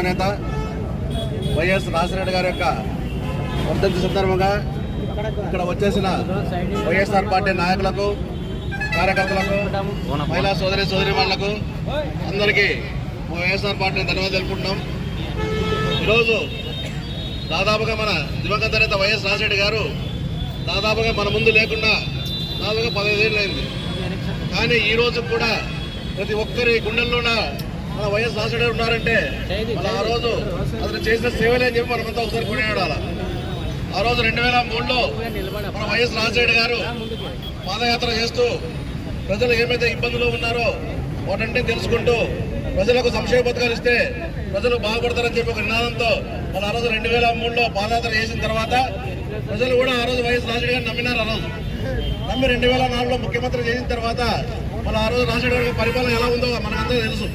దివంగత నేత వైఎస్ రాజశేఖర గారి యొక్క వర్ధంతి సందర్భంగా ఇక్కడ వచ్చేసిన వైఎస్ఆర్ పార్టీ నాయకులకు కార్యకర్తలకు మహిళా సోదరి సోదరిమణులకు అందరికీ వైఎస్ఆర్ పార్టీని ధన్యవాదాలు తెలుపుకుంటున్నాం. ఈరోజు దాదాపుగా మన దివంగత నేత వైఎస్ రాజశేఖర గారు దాదాపుగా మన ముందు లేకుండా దాదాపుగా పదహైదేళ్ళు అయింది. కానీ ఈ రోజు కూడా ప్రతి ఒక్కరి గుండెల్లోన మన వైఎస్ గారు ఉన్నారంటే మన ఆ రోజు అతను చేసిన సేవలే అని చెప్పి మనమంతా ఒకసారి కొనియాడాల. ఆ రోజు రెండు వేల మూడులో మన వైఎస్ రాజశేఖర గారు పాదయాత్ర చేస్తూ ప్రజలు ఏమైతే ఇబ్బందులు ఉన్నారో వాటంటే తెలుసుకుంటూ ప్రజలకు సంక్షేమ పథకాలు ఇస్తే ప్రజలు బాగుపడతారని చెప్పి ఒక నినాదంతో మన ఆ రోజు రెండు వేల మూడులో పాదయాత్ర చేసిన తర్వాత ప్రజలు కూడా ఆ రోజు వైఎస్ రాజశేఖర గారిని నమ్మినారు ఆ రోజు. నమ్మి రెండు వేల నాలుగులో ముఖ్యమంత్రి చేసిన తర్వాత మన ఆ రోజు రాజశేఖర గారి పరిపాలన ఎలా ఉందో మనకందరూ తెలుసు.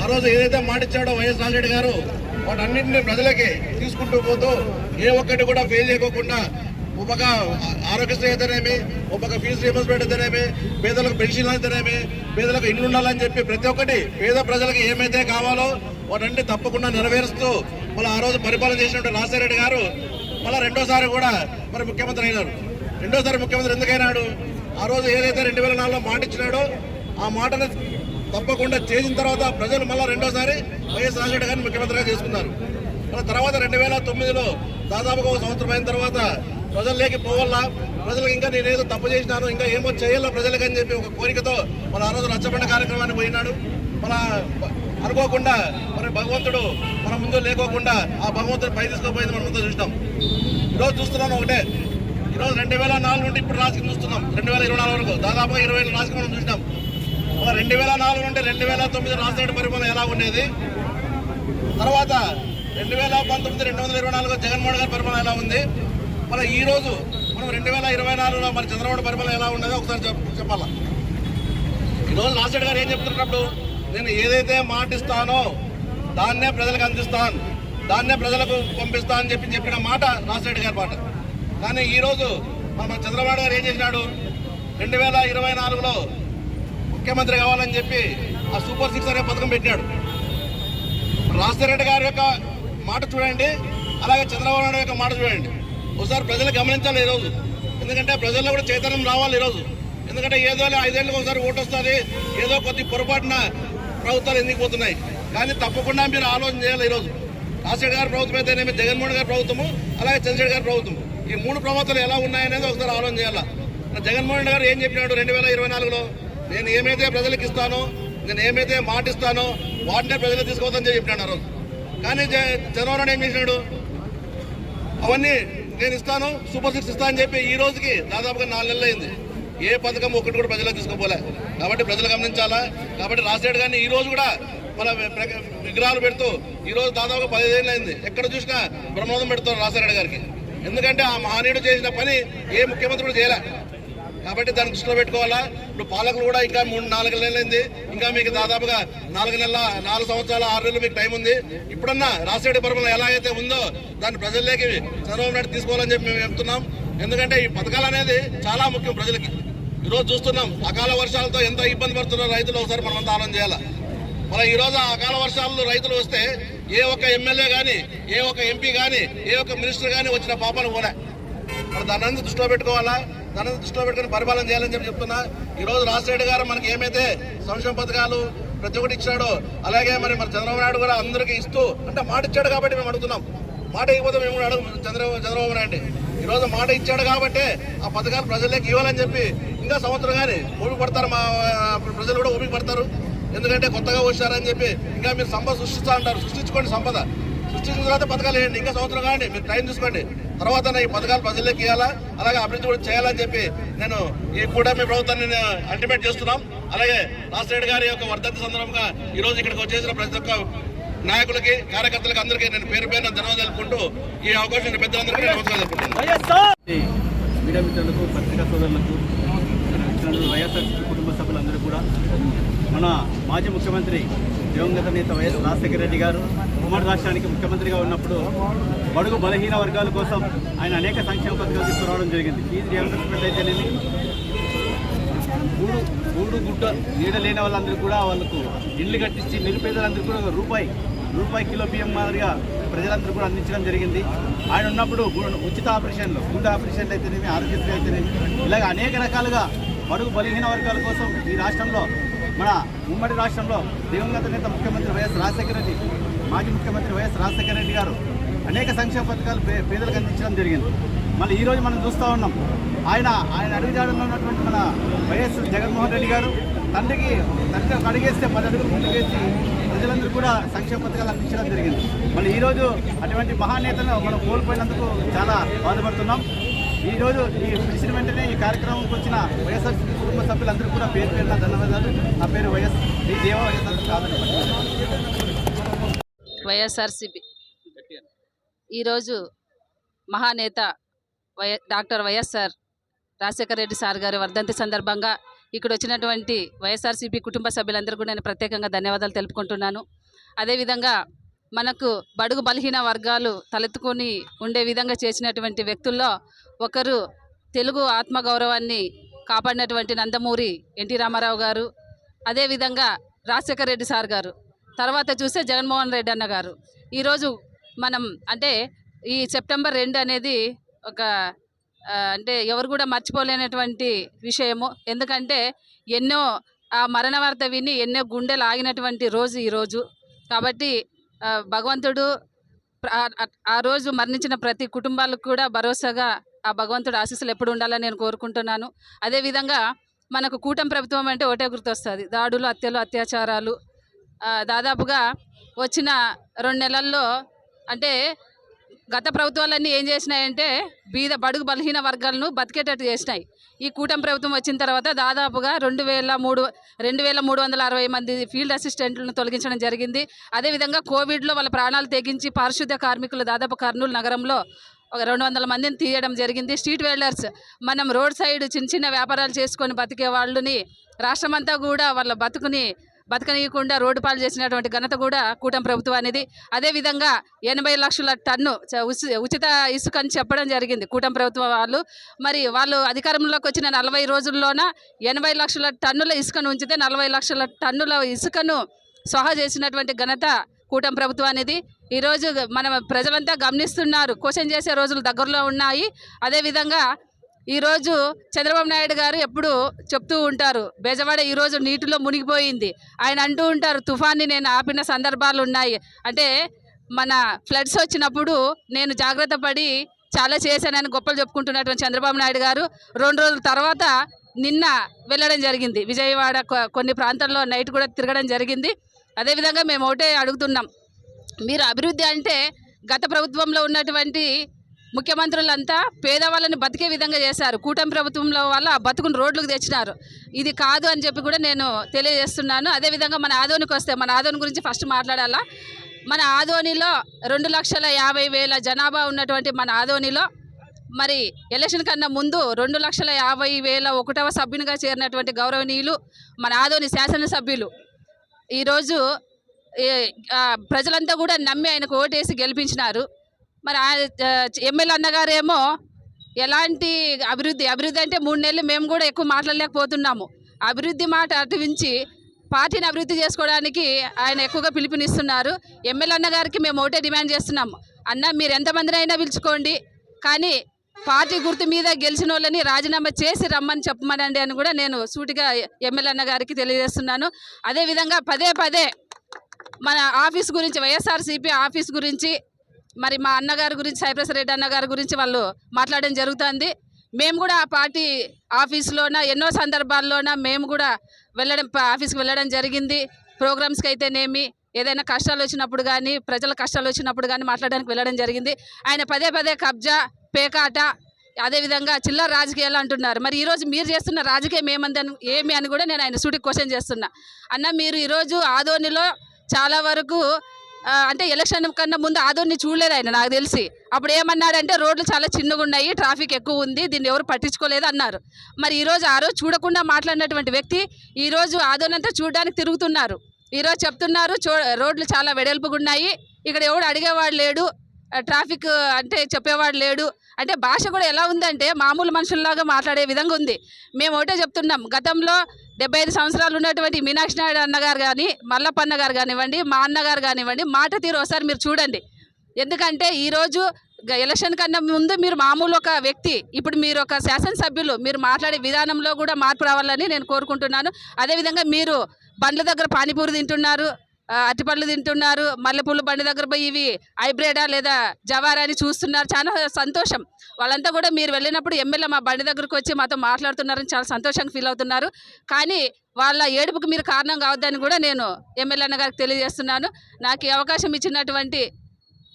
ఆ రోజు ఏదైతే మాటిచ్చాడో వైఎస్ రాజశేఖర గారు వాటన్నింటినీ ప్రజలకి తీసుకుంటూ పోతూ ఏ ఒక్కటి కూడా ఫెయిల్ చేయకోకుండా ఒక ఆరోగ్యశ్రీ అయితేనేమి ఒక ఫీజు రీఎంబర్స్మెంట్ అయితేనేమి పేదలకు పెన్షన్ అయితేనేమి పేదలకు ఇండ్లు ఉండాలని చెప్పి ప్రతి ఒక్కటి పేద ప్రజలకు ఏమైతే కావాలో వాటన్ని తప్పకుండా నెరవేరుస్తూ మళ్ళీ ఆ రోజు పరిపాలన చేసినటువంటి రాజశేఖర గారు మళ్ళీ రెండోసారి కూడా మరి ముఖ్యమంత్రి అయినారు. రెండోసారి ముఖ్యమంత్రి ఎందుకైనాడు? ఆ రోజు ఏదైతే రెండు వేల నాలుగులో మాట ఇచ్చినాడో ఆ మాటను తప్పకుండా చేసిన తర్వాత ప్రజలు మళ్ళీ రెండోసారి వైఎస్ రాజశేఖర గారిని ముఖ్యమంత్రిగా చేసుకున్నారు. మళ్ళీ తర్వాత రెండు వేల తొమ్మిదిలో దాదాపుగా ఒక సంవత్సరం అయిన తర్వాత ప్రజల్లోకి పోవాలా? ప్రజలకు ఇంకా నేనేదో తప్పు చేసినాను ఇంకా ఏమో చేయాలా ప్రజలకు అని చెప్పి ఒక కోరికతో మన ఆ రోజు రచ్చబండ కార్యక్రమాన్ని పోయినాడు. మన అనుకోకుండా మరి భగవంతుడు మన ముందు లేకోకుండా ఆ భగవంతుడు పై తీసుకోపోయింది మనం ముందు చూసినాం. ఈరోజు చూస్తున్నాం ఒకటే. ఈరోజు రెండు వేల నాలుగు నుండి ఇప్పుడు రాజకీయం చూస్తున్నాం. రెండు వేల ఇరవై నాలుగు వరకు. దాదాపుగా ఇరవై ఏళ్ళ రాజకీయం మనం చూసినాం. ఒక రెండు వేల నాలుగు నుండి రెండు వేల తొమ్మిది రాజధాని పరిపాలన ఎలా ఉండేది? తర్వాత రెండు వేల పంతొమ్మిది రెండు వందల ఇరవై నాలుగు జగన్మోహన్ గారి పరిపాలన ఎలా ఉంది? మన ఈ రోజు మనం రెండు వేల ఇరవై నాలుగులో మన చంద్రబాబు పరిపాలన ఎలా ఉండేదో ఒకసారి చెప్పాలా? ఈరోజు రాజశేఖర్ గారు ఏం చెప్తున్నప్పుడు నేను ఏదైతే మాట ఇస్తానో దాన్నే ప్రజలకు అందిస్తాను దాన్నే ప్రజలకు పంపిస్తా అని చెప్పి చెప్పిన మాట రాజశేఖర్ గారి మాట. కానీ ఈరోజు మన చంద్రబాబు గారు ఏం చేసినాడు? రెండు వేల ఇరవై నాలుగులో ముఖ్యమంత్రి కావాలని చెప్పి ఆ సూపర్ సిక్స్ అనే పథకం పెట్టాడు రాజశేఖర రెడ్డి గారి యొక్క మాట చూడండి అలాగే చంద్రబాబు నాయుడు యొక్క మాట చూడండి. ఒకసారి ప్రజలు గమనించాలి ఈరోజు. ఎందుకంటే ప్రజల్లో కూడా చైతన్యం రావాలి ఈరోజు. ఎందుకంటే ఏదో ఐదేళ్ళకి ఒకసారి ఓటు వస్తుంది ఏదో కొద్ది పొరపాటున ప్రభుత్వాలు ఎందుకు పోతున్నాయి. కానీ తప్పకుండా మీరు ఆలోచన చేయాలి ఈరోజు. రాజశేఖర గారి ప్రభుత్వం అయితేనేమి జగన్మోహన్ గారి ప్రభుత్వము అలాగే చంద్రశేఖర్ గారి ప్రభుత్వం ఈ మూడు ప్రభుత్వాలు ఎలా ఉన్నాయనేది ఒకసారి ఆలోచన చేయాలి. జగన్మోహన్ గారు ఏం చెప్పినాడు రెండు వేల ఇరవై నాలుగులో? నేను ఏమైతే ప్రజలకు ఇస్తానో నేను ఏమైతే మాటిస్తానో వాటినే ప్రజలకు తీసుకోవద్దని చెప్పి చెప్పినాడు ఆ రోజు. కానీ జ- చంద్రబాబు ఏం చేసినాడు? అవన్నీ నేను ఇస్తాను సూపర్ సిక్స్ ఇస్తాను అని చెప్పి ఈ రోజుకి దాదాపుగా నాలుగు నెలలు అయింది. ఏ పథకం ఒకటి కూడా ప్రజలకు తీసుకోపోలే. కాబట్టి ప్రజలు గమనించాలా? కాబట్టి రాజశేఖర్ గారిని ఈ రోజు కూడా మన విగ్రహాలు పెడుతూ ఈ రోజు దాదాపుగా పదిహేను అయింది. ఎక్కడ చూసినా బ్రహ్మోదం పెడుతారు రాజశేఖర్ గారికి. ఎందుకంటే ఆ మహనీయుడు చేసిన పని ఏ ముఖ్యమంత్రి కూడా చేయలే. కాబట్టి దాన్ని దృష్టిలో పెట్టుకోవాలా? ఇప్పుడు పాలకులు కూడా ఇంకా మూడు నాలుగు నెలలైంది. ఇంకా మీకు దాదాపుగా నాలుగు నెలల నాలుగు సంవత్సరాల ఆరు నెలలు మీకు టైం ఉంది. ఇప్పుడన్నా రాజశేఖర పరిపాలన ఎలా అయితే ఉందో దాన్ని ప్రజల్లోకి చంద్రబాబు నాయుడు తీసుకోవాలని చెప్పి మేము చెప్తున్నాం. ఎందుకంటే ఈ పథకాలు అనేది చాలా ముఖ్యం ప్రజలకి. ఈరోజు చూస్తున్నాం అకాల వర్షాలతో ఎంత ఇబ్బంది పడుతున్నారు రైతులు ఒకసారి మనం అంతా ఆలోచన చేయాలి? మరి ఈరోజు అకాల వర్షాలు రైతులు వస్తే ఏ ఒక్క ఎమ్మెల్యే కానీ ఏ ఒక్క ఎంపీ కానీ ఏ ఒక్క మినిస్టర్ కానీ వచ్చిన పాపను పోలే. మరి దాని దృష్టిలో పెట్టుకోవాలా? దాని దృష్టిలో పెట్టుకుని పరిపాలన చేయాలని చెప్పి చెప్తున్నా. ఈరోజు రాజశేఖర్ గారు మనకి ఏమైతే సంక్షేమ పథకాలు ప్రతి ఒక్కటి ఇచ్చాడో అలాగే మరి మరి చంద్రబాబు నాయుడు కూడా అందరికీ ఇస్తూ అంటే మాట ఇచ్చాడు కాబట్టి మేము అడుగుతున్నాం. మాట ఇవ్వకపోతే మేము కూడా అడుగు చంద్ర చంద్రబాబు నాయుడు. ఈ రోజు మాట ఇచ్చాడు కాబట్టి ఆ పథకాలు ప్రజలకు ఇవ్వాలని చెప్పి ఇంకా సంవత్సరం కానీ ఊపి పడతారు మా ప్రజలు కూడా ఊపి పడతారు. ఎందుకంటే కొత్తగా వచ్చారని చెప్పి ఇంకా మీరు సంపద సృష్టిస్తా అంటారు. సృష్టించుకోండి సంపద. సృష్టించిన తర్వాత పథకాలు వేయండి. ఇంకా సంవత్సరం కానీ మీరు టైం తీసుకోండి తర్వాత ఈ పథకాలు ప్రజల్లోకి ఇవ్వాలా? అలాగే అభివృద్ధి కూడా చేయాలని చెప్పి నేను ఈ కూటమి ప్రభుత్వాన్ని నేను అల్టిమేట్ చేస్తున్నాం. అలాగే రాజశేఖర్ గారి యొక్క వర్ధంతి సందర్భంగా ఈ రోజు ఇక్కడికి వచ్చేసిన ప్రతి ఒక్క నాయకులకి కార్యకర్తలకు అందరికీ నేను పేరు పేరున ధన్యవాదాలు తెలుపుకుంటూ ఈ అవకాశం పెద్దలందరికీ నేను నమస్కారం మీడియా మిత్రులకు పత్రికా సోదరులకు వైఎస్ఆర్ కుటుంబ సభ్యులందరూ కూడా మన మాజీ ముఖ్యమంత్రి దివంగత నేత వైఎస్ రాజశేఖర రెడ్డి గారు ఉమ్మడి రాష్ట్రానికి ముఖ్యమంత్రిగా ఉన్నప్పుడు బడుగు బలహీన వర్గాల కోసం ఆయన అనేక సంక్షేమ పథకాలు తీసుకురావడం జరిగింది. ఫీజు రియంబర్స్మెంట్ అయితేనేమి? మూడు మూడు గుడ్డ నీడ లేని వాళ్ళందరూ కూడా వాళ్ళకు ఇల్లు కట్టించి నిరుపేదలందరూ కూడా రూపాయి రూపాయి కిలో బియ్యం మాదిరిగా ప్రజలందరూ కూడా అందించడం జరిగింది. ఆయన ఉన్నప్పుడు ఉచిత ఆపరేషన్లు గుండె ఆపరేషన్లు అయితేనేమి ఆరోగ్యశ్రీ అయితేనేమి ఇలాగ అనేక రకాలుగా బడుగు బలహీన వర్గాల కోసం ఈ రాష్ట్రంలో మన ఉమ్మడి రాష్ట్రంలో దివంగత నేత ముఖ్యమంత్రి వైఎస్ రాజశేఖర రెడ్డి మాజీ ముఖ్యమంత్రి వైఎస్ రాజశేఖర రెడ్డి గారు అనేక సంక్షేమ పథకాలు పే- పేదలకు అందించడం జరిగింది. మళ్ళీ ఈరోజు మనం చూస్తూ ఉన్నాం ఆయన ఆయన అడుగుజాడలో ఉన్నటువంటి మన వైఎస్ జగన్మోహన్ రెడ్డి గారు తండ్రికి తండ్రి ఒక అడిగేస్తే పది అడుగులు ముందుకేసి ప్రజలందరూ కూడా సంక్షేమ పథకాలు అందించడం జరిగింది. మళ్ళీ ఈరోజు అటువంటి మహానేతను మనం కోల్పోయినందుకు చాలా బాధపడుతున్నాం. ఈ రోజు ఈ పిలిచిన వెంటనే ఈ కార్యక్రమంకి వచ్చిన వైఎస్ఆర్ కుటుంబ సభ్యులందరూ కూడా పేరు పేరున ధన్యవాదాలు. నా పేరు వైఎస్ డి దేవ వైఎస్ఆర్ కాదని వైఎస్ఆర్సిపి. ఈరోజు మహానేత వై డాక్టర్ వైఎస్ఆర్ రాజశేఖర రెడ్డి సార్ గారి వర్ధంతి సందర్భంగా ఇక్కడ వచ్చినటువంటి వైఎస్ఆర్సీపీ కుటుంబ సభ్యులందరూ కూడా నేను ప్రత్యేకంగా ధన్యవాదాలు తెలుపుకుంటున్నాను. అదేవిధంగా మనకు బడుగు బలహీన వర్గాలు తలెత్తుకొని ఉండే విధంగా చేసినటువంటి వ్యక్తుల్లో ఒకరు తెలుగు ఆత్మగౌరవాన్ని కాపాడినటువంటి నందమూరి ఎన్టీ రామారావు గారు అదేవిధంగా రాజశేఖర రెడ్డి సార్ గారు. తర్వాత చూస్తే జగన్మోహన్ రెడ్డి అన్న గారు. ఈరోజు మనం అంటే ఈ సెప్టెంబర్ రెండు అనేది ఒక అంటే ఎవరు కూడా మర్చిపోలేనటువంటి విషయము. ఎందుకంటే ఎన్నో ఆ మరణ వార్త విని ఎన్నో గుండెలు ఆగినటువంటి రోజు ఈరోజు. కాబట్టి భగవంతుడు ఆ రోజు మరణించిన ప్రతి కుటుంబాలకు కూడా భరోసాగా ఆ భగవంతుడు ఆశీస్సులు ఎప్పుడు ఉండాలని నేను కోరుకుంటున్నాను. అదేవిధంగా మనకు కూటమి ప్రభుత్వం అంటే ఒకటే గుర్తొస్తుంది. దాడులు హత్యలు అత్యాచారాలు. దాదాపుగా వచ్చిన రెండు నెలల్లో అంటే గత ప్రభుత్వాలన్నీ ఏం చేసినాయంటే బీద బడుగు బలహీన వర్గాలను బతికేటట్టు చేసినాయి. ఈ కూటమి ప్రభుత్వం వచ్చిన తర్వాత దాదాపుగా రెండు వేల మూడు రెండు వేల మూడు వందల అరవై మంది ఫీల్డ్ అసిస్టెంట్లను తొలగించడం జరిగింది. అదేవిధంగా కోవిడ్లో వాళ్ళ ప్రాణాలు తెగించి పారిశుద్ధ్య కార్మికులు దాదాపు కర్నూలు నగరంలో ఒక రెండు వందల మందిని తీయడం జరిగింది. స్ట్రీట్ వెల్డర్స్ మనం రోడ్ సైడ్ చిన్న చిన్న వ్యాపారాలు చేసుకొని బతికే వాళ్ళని రాష్ట్రమంతా కూడా వాళ్ళ బతుకుని బతకనీయకుండా రోడ్డు పాలు చేసినటువంటి ఘనత కూడా కూటమి ప్రభుత్వం అనేది. అదేవిధంగా ఎనభై లక్షల టన్ను ఉచిత ఇసుక అని చెప్పడం జరిగింది కూటమి ప్రభుత్వం వాళ్ళు. మరి వాళ్ళు అధికారంలోకి వచ్చిన నలభై రోజుల్లోన ఎనభై లక్షల టన్నుల ఇసుకను ఉంచితే నలభై లక్షల టన్నుల ఇసుకను స్వాహా చేసినటువంటి ఘనత కూటమి ప్రభుత్వం అనేది ఈరోజు మన ప్రజలంతా గమనిస్తున్నారు. క్వశ్చన్ చేసే రోజులు దగ్గరలో ఉన్నాయి. అదేవిధంగా ఈరోజు చంద్రబాబు నాయుడు గారు ఎప్పుడు చెప్తూ ఉంటారు బెజవాడ ఈరోజు నీటిలో మునిగిపోయింది. ఆయన అంటూ ఉంటారు తుఫాన్ని నేను ఆపిన సందర్భాలు ఉన్నాయి. అంటే మన ఫ్లడ్స్ వచ్చినప్పుడు నేను జాగ్రత్త పడి చాలా చేశానని గొప్పలు చెప్పుకుంటున్నటువంటి చంద్రబాబు నాయుడు గారు రెండు రోజుల తర్వాత నిన్న వెళ్ళడం జరిగింది. విజయవాడ కొన్ని ప్రాంతాల్లో నైట్ కూడా తిరగడం జరిగింది. అదేవిధంగా మేము ఒకటే అడుగుతున్నాం. మీరు అభివృద్ధి అంటే గత ప్రభుత్వంలో ఉన్నటువంటి ముఖ్యమంత్రులంతా పేదవాళ్ళని బతికే విధంగా చేశారు. కూటమి ప్రభుత్వంలో వాళ్ళు ఆ బతుకుని రోడ్లకు తెచ్చినారు. ఇది కాదు అని చెప్పి కూడా నేను తెలియజేస్తున్నాను. అదేవిధంగా మన ఆదోనికి వస్తే మన ఆదోని గురించి ఫస్ట్ మాట్లాడాలా? మన ఆదోనిలో రెండు లక్షల యాభై వేల జనాభా ఉన్నటువంటి మన ఆదోనిలో మరి ఎలక్షన్ కన్నా ముందు రెండు లక్షల యాభై వేల ఒకటవ సభ్యునిగా చేరినటువంటి గౌరవనీయులు మన ఆదోని శాసనసభ్యులు. ఈరోజు ప్రజలంతా కూడా నమ్మి ఆయనకు ఓటేసి గెలిపించినారు. మరి ఎమ్మెల్యే అన్నగారేమో ఎలాంటి అభివృద్ధి అభివృద్ధి అంటే మూడు నెలలు మేము కూడా ఎక్కువ మాట్లాడలేకపోతున్నాము. అభివృద్ధి మాట అటువించి పార్టీని అభివృద్ధి చేసుకోవడానికి ఆయన ఎక్కువగా పిలుపునిస్తున్నారు. ఎమ్మెల్యే అన్నగారికి మేము ఒకటే డిమాండ్ చేస్తున్నాము. అన్న మీరు ఎంతమందినైనా పిలుచుకోండి. కానీ పార్టీ గుర్తు మీద గెలిచిన వాళ్ళని రాజీనామా చేసి రమ్మని చెప్పమనండి అని కూడా నేను సూటిగా ఎమ్మెల్యే అన్న గారికి తెలియజేస్తున్నాను. అదేవిధంగా పదే పదే మన ఆఫీస్ గురించి వైఎస్ఆర్సీపీ ఆఫీస్ గురించి మరి మా అన్నగారి గురించి సైప్రస్ రెడ్డి అన్నగారి గురించి వాళ్ళు మాట్లాడడం జరుగుతుంది. మేము కూడా ఆ పార్టీ ఆఫీస్లోన ఎన్నో సందర్భాల్లోన మేము కూడా వెళ్ళడం ఆఫీస్కి వెళ్ళడం జరిగింది. ప్రోగ్రామ్స్కి అయితేనేమి ఏదైనా కష్టాలు వచ్చినప్పుడు కానీ ప్రజల కష్టాలు వచ్చినప్పుడు కానీ మాట్లాడడానికి వెళ్ళడం జరిగింది. ఆయన పదే పదే కబ్జా పేకాట అదేవిధంగా చిల్లర రాజకీయాలు అంటున్నారు. మరి ఈరోజు మీరు చేస్తున్న రాజకీయం ఏమందని ఏమి అని కూడా నేను ఆయన సూటికి క్వశ్చన్ చేస్తున్నా. అన్న మీరు ఈరోజు ఆదోనిలో చాలా వరకు అంటే ఎలక్షన్ కన్నా ముందు ఆదోని చూడలేదు ఆయన నాకు తెలిసి. అప్పుడు ఏమన్నాడంటే రోడ్లు చాలా చిన్నగా ఉన్నాయి ట్రాఫిక్ ఎక్కువ ఉంది దీన్ని ఎవరు పట్టించుకోలేదు అన్నారు. మరి ఈరోజు ఆ రోజు చూడకుండా మాట్లాడినటువంటి వ్యక్తి ఈరోజు ఆదోని అంతా చూడడానికి తిరుగుతున్నారు. ఈరోజు చెప్తున్నారు చూ రోడ్లు చాలా వెడల్పుగా ఉన్నాయి. ఇక్కడ ఎవడు అడిగేవాడు లేడు. ట్రాఫిక్ అంటే చెప్పేవాడు లేడు. అంటే భాష కూడా ఎలా ఉందంటే మామూలు మనుషుల్లాగా మాట్లాడే విధంగా ఉంది. మేము ఒకటే చెప్తున్నాం గతంలో డెబ్బై ఐదు సంవత్సరాలు ఉన్నటువంటి మీనాక్షి నాయుడు అన్నగారు కానీ మల్లప్పన్న గారు కానివ్వండి మా అన్నగారు కానివ్వండి మాట తీరు ఒకసారి మీరు చూడండి. ఎందుకంటే ఈరోజు గ- ఎలక్షన్ కన్నా ముందు మీరు మామూలు ఒక వ్యక్తి ఇప్పుడు మీరు ఒక శాసనసభ్యులు మీరు మాట్లాడే విధానంలో కూడా మార్పు రావాలని నేను కోరుకుంటున్నాను. అదేవిధంగా మీరు బండ్ల దగ్గర పానీపూరి తింటున్నారు అరటిపళ్ళు తింటున్నారు మల్లెపూలు బండి దగ్గర పోయి ఇవి హైబ్రిడా లేదా జవారా అని చూస్తున్నారు. చాలా సంతోషం. వాళ్ళంతా కూడా మీరు వెళ్ళినప్పుడు ఎమ్మెల్యే మా బండి దగ్గరకు వచ్చి మాతో మాట్లాడుతున్నారని చాలా సంతోషంగా ఫీల్ అవుతున్నారు. కానీ వాళ్ళ ఏడుపుకి మీరు కారణం కావద్దని కూడా నేను ఎమ్మెల్యే అన్న గారికి తెలియజేస్తున్నాను. నాకు ఈ అవకాశం ఇచ్చినటువంటి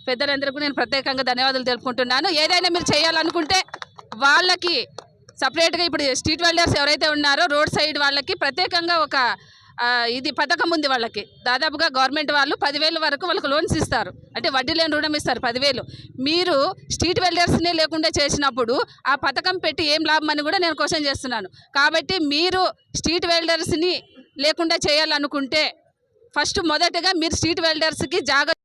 పెద్దలందరికీ నేను ప్రత్యేకంగా ధన్యవాదాలు తెలుపుకుంటున్నాను. ఏదైనా మీరు చేయాలనుకుంటే వాళ్ళకి సపరేట్గా ఇప్పుడు స్ట్రీట్ వెల్డర్స్ ఎవరైతే ఉన్నారో రోడ్ సైడ్ వాళ్ళకి ప్రత్యేకంగా ఒక ఇది పథకం ఉంది వాళ్ళకి. దాదాపుగా గవర్నమెంట్ వాళ్ళు పదివేల వరకు వాళ్ళకి లోన్స్ ఇస్తారు. అంటే వడ్డీ లేని రుణం ఇస్తారు పదివేలు. మీరు స్ట్రీట్ వెల్డర్స్నే లేకుండా చేసినప్పుడు ఆ పథకం పెట్టి ఏం లాభం అని కూడా నేను క్వశ్చన్ చేస్తున్నాను. కాబట్టి మీరు స్ట్రీట్ వెల్డర్స్ని లేకుండా చేయాలనుకుంటే ఫస్ట్ మొదటగా మీరు స్ట్రీట్ వెల్డర్స్కి జాగ్రత్త